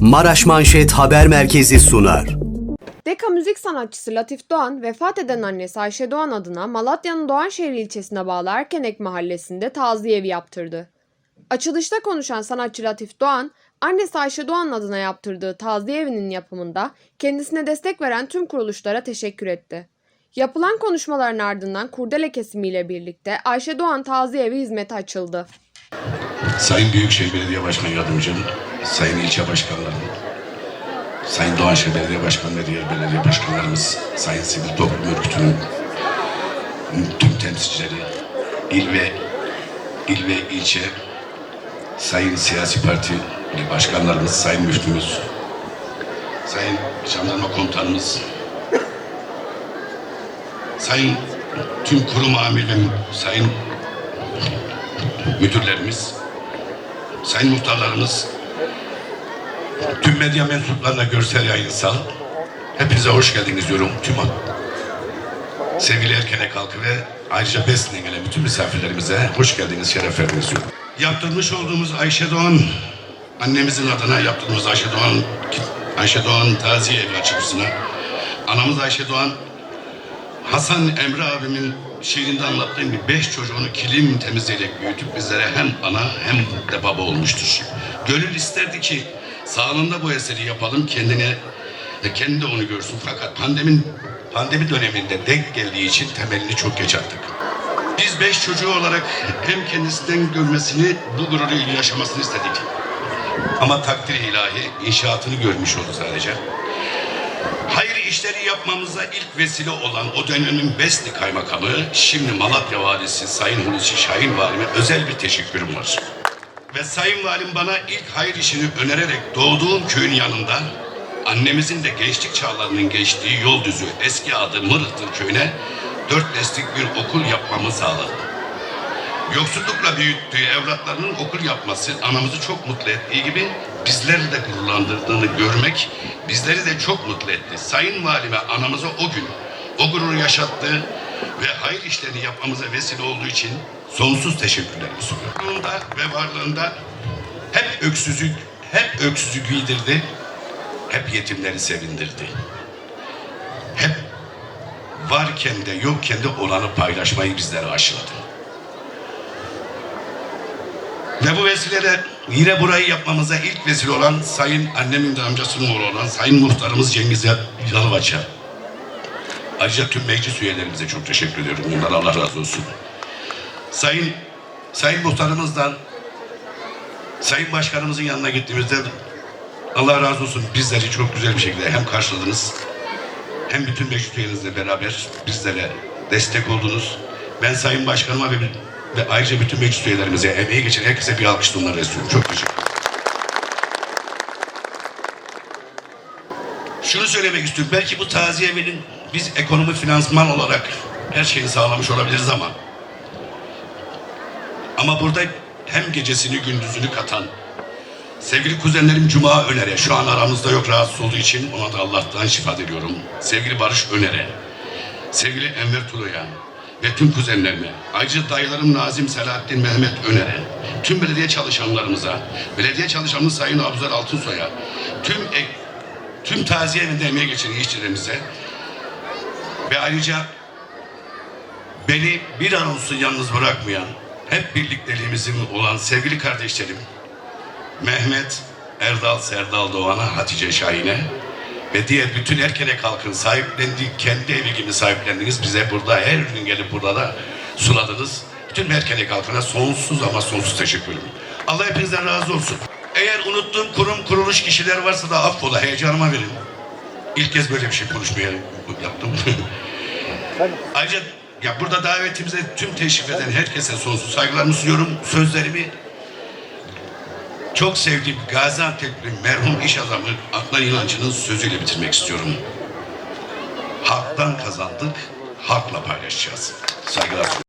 Maraş Manşet Haber Merkezi sunar. Deka müzik sanatçısı Latif Doğan, vefat eden annesi Ayşe Doğan adına Malatya'nın Doğanşehir ilçesine bağlı Erkenek mahallesinde taziye evi yaptırdı. Açılışta konuşan sanatçı Latif Doğan, annesi Ayşe Doğan adına yaptırdığı taziye evinin yapımında kendisine destek veren tüm kuruluşlara teşekkür etti. Yapılan konuşmaların ardından kurdele kesimiyle birlikte Ayşe Doğan taziye evi hizmete açıldı. Sayın Büyükşehir Belediye Başkan Yardımcım, Sayın İlçe Başkanlarım, Sayın Doğanşehir Belediye Başkanı ve diğer belediye başkanlarımız, Sayın Sivil Toplum Örgütü'nün tüm temsilcileri, il ve il ve ilçe, Sayın Siyasi Parti başkanlarımız, Sayın Müftümüz, Sayın Jandarma Komutanımız, Sayın tüm kurum amir Sayın müdürlerimiz, sayın muhtarlarımız, tüm medya mensuplarına görsel yayınsal, hepinize hoş geldiniz diyorum. Tüm sevgili Erkenek halkı ve ayrıca Besne'ye gelen bütün misafirlerimize hoş geldiniz, şeref verdiniz diyorum. Yaptırmış olduğumuz Ayşe Doğan, annemizin adına yaptırdığımız Ayşe Doğan, Ayşe Doğan taziye evi açılışına, anamız Ayşe Doğan, Hasan Emre abimin şiirinde anlattığım gibi beş çocuğunu kilim temizleyerek büyütüp bizlere hem ana hem de baba olmuştur. Gönül isterdi ki sağlığında bu eseri yapalım kendine e, kendi onu görsün fakat pandemin pandemi döneminde denk geldiği için temelini çok geç attık. Biz beş çocuğu olarak hem kendisinden görmesini bu gururu yaşamasını istedik. Ama takdir ilahi inşaatını görmüş oldu sadece. Hayır işleri yapmamıza ilk vesile olan o dönemin Besni Kaymakamı, şimdi Malatya Valisi Sayın Hulusi Şahin Valime özel bir teşekkürüm var. Ve Sayın Valim bana ilk hayır işini önererek doğduğum köyün yanında annemizin de gençlik çağlarının geçtiği yol düzü eski adı Mırıhtır köyüne dört destek bir okul yapmamı sağladı. Yoksullukla büyüttüğü evlatlarının okul yapması anamızı çok mutlu ettiği gibi bizleri de gururlandırdığını görmek bizleri de çok mutlu etti. Sayın Valime anamıza o gün o gururu yaşattığı ve hayır işlerini yapmamıza vesile olduğu için sonsuz teşekkürlerimi sunuyorum. Ve varlığında hep öksüzlük, hep öksüzlük giydirdi, hep yetimleri sevindirdi. Hep varken de yokken de olanı paylaşmayı bizlere aşıladı. Ve bu vesileyle yine burayı yapmamıza ilk vesile olan Sayın annemin de amcasının oğlu olan Sayın Muhtarımız Cengiz Yalıvaç'a. Ayrıca tüm meclis üyelerimize çok teşekkür ediyorum. Bunlara Allah razı olsun. Sayın Sayın Muhtarımızdan Sayın Başkanımızın yanına gittiğimizde Allah razı olsun bizleri çok güzel bir şekilde hem karşıladınız hem bütün meclis üyelerinizle beraber bizlere destek oldunuz. Ben Sayın Başkanıma ve, ve ayrıca bütün meclis üyelerimize, emeği geçen herkese bir alkış onlara istiyorum. Çok teşekkür. Şunu söylemek istiyorum. Belki bu taziye evinin biz ekonomi finansman olarak her şeyini sağlamış olabiliriz ama ama burada hem gecesini gündüzünü katan Sevgili kuzenlerim Cuma Öner'e, şu an aramızda yok rahatsız olduğu için ona da Allah'tan şifa diliyorum. Sevgili Barış Öner'e, sevgili Enver Tulu'ya ve tüm kuzenlerime, ayrıca dayılarım Nazim Selahattin Mehmet Öner'e, tüm belediye çalışanlarımıza, belediye çalışanımız Sayın Abuzar Altınsoy'a, tüm ek, tüm taziye evinde emeğe geçen işçilerimize ve ayrıca beni bir an olsun yalnız bırakmayan, hep birlikteliğimizin olan sevgili kardeşlerim, Mehmet, Erdal, Serdal Doğan'a, Hatice Şahin'e ve diğer bütün Erkenek halkın sahiplendiği kendi evi gibi sahiplendiniz. Bize burada her gün gelip burada da suladınız. Bütün Erkenek halkına sonsuz ama sonsuz teşekkür ederim. Allah hepinizden razı olsun. Eğer unuttuğum kurum, kuruluş kişiler varsa da affola, heyecanıma verin. İlk kez böyle bir şey konuşmaya yaptım. Ayrıca ya burada davetimize tüm teşrif eden herkese sonsuz saygılarımı sunuyorum. Sözlerimi çok sevdiğim Gaziantep'li merhum iş adamı Adnan İnancı'nın sözüyle bitirmek istiyorum. Halktan kazandık, halkla paylaşacağız. Saygılar.